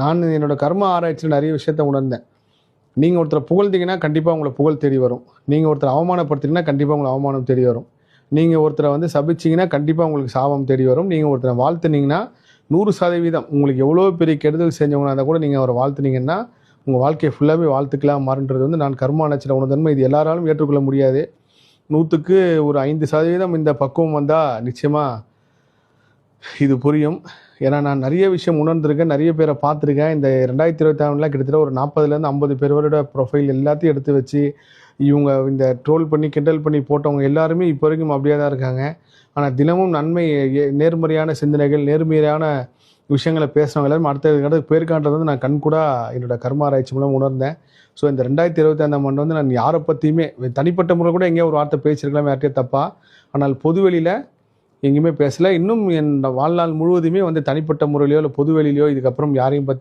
நான் என்னோட கர்ம ஆராய்ச்சியில் நிறைய விஷயத்த உணர்ந்தேன். நீங்கள் ஒருத்தரை புகழ்ந்தீங்கன்னா கண்டிப்பாக உங்களை புகழ் தேடி வரும். நீங்கள் ஒருத்தரை அவமானப்படுத்திங்கன்னா கண்டிப்பாக உங்களுக்கு அவமானம் தேடி வரும். நீங்கள் ஒருத்தரை வந்து சபிச்சிங்கன்னா கண்டிப்பாக உங்களுக்கு சாபம் தேடி வரும். நீங்கள் ஒருத்தரை வாழ்த்துனீங்கன்னா நூறு சதவீதம் உங்களுக்கு எவ்வளோ பெரிய கெடுதல் செஞ்சவங்களாக இருந்தால் கூட நீங்கள் அவரை வாழ்த்துனீங்கன்னா உங்கள் வாழ்க்கையை ஃபுல்லாகவே வாழ்த்துக்கலாம் மாறுன்றது வந்து நான் கர்மா நட்சத்திர உணர்ந்தன்மை இது எல்லாராலும் ஏற்றுக்கொள்ள முடியாது. நூற்றுக்கு ஒரு ஐந்து சதவீதம் இந்த பக்குவம் வந்தால் நிச்சயமாக இது புரியும். ஏன்னா நான் நிறைய விஷயம் உணர்ந்திருக்கேன் நிறைய பேரை பார்த்துருக்கேன். இந்த ரெண்டாயிரத்தி இருபத்தி ஆறுல கிட்டத்தட்ட ஒரு நாற்பதுலேருந்து ஐம்பது பேரோட ப்ரொஃபைல் எல்லாத்தையும் எடுத்து வச்சு இவங்க இந்த ட்ரோல் பண்ணி கிண்டல் பண்ணி போட்டவங்க எல்லாருமே இப்போ வரைக்கும் அப்படியே தான் இருக்காங்க. ஆனால் தினமும் நன்மை நேர்மறையான சிந்தனைகள் நேர்மறையான விஷயங்களை பேசுகிறவங்க எல்லாரும் அடுத்த இடத்துக்கு போயிருக்கான்றது வந்து நான் கண்கூடாக என்னோட கர்மாராய்ச்சி மூலம் உணர்ந்தேன். ஸோ இந்த ரெண்டாயிரத்தி இருபத்தி ஐந்தாம் ஆண்டு வந்து நான் யாரை பற்றியுமே தனிப்பட்ட முறை கூட எங்கேயோ ஒரு வார்த்தை பேசியிருக்கலாம் யார்கிட்டயும் தப்பா. ஆனால் பொதுவெளியில் எங்கேயுமே பேசலை. இன்னும் என் வாழ்நாள் முழுவதுமே வந்து தனிப்பட்ட முறையிலையோ இல்லை பொதுவெளியிலையோ இதுக்கப்புறம் யாரையும் பற்றி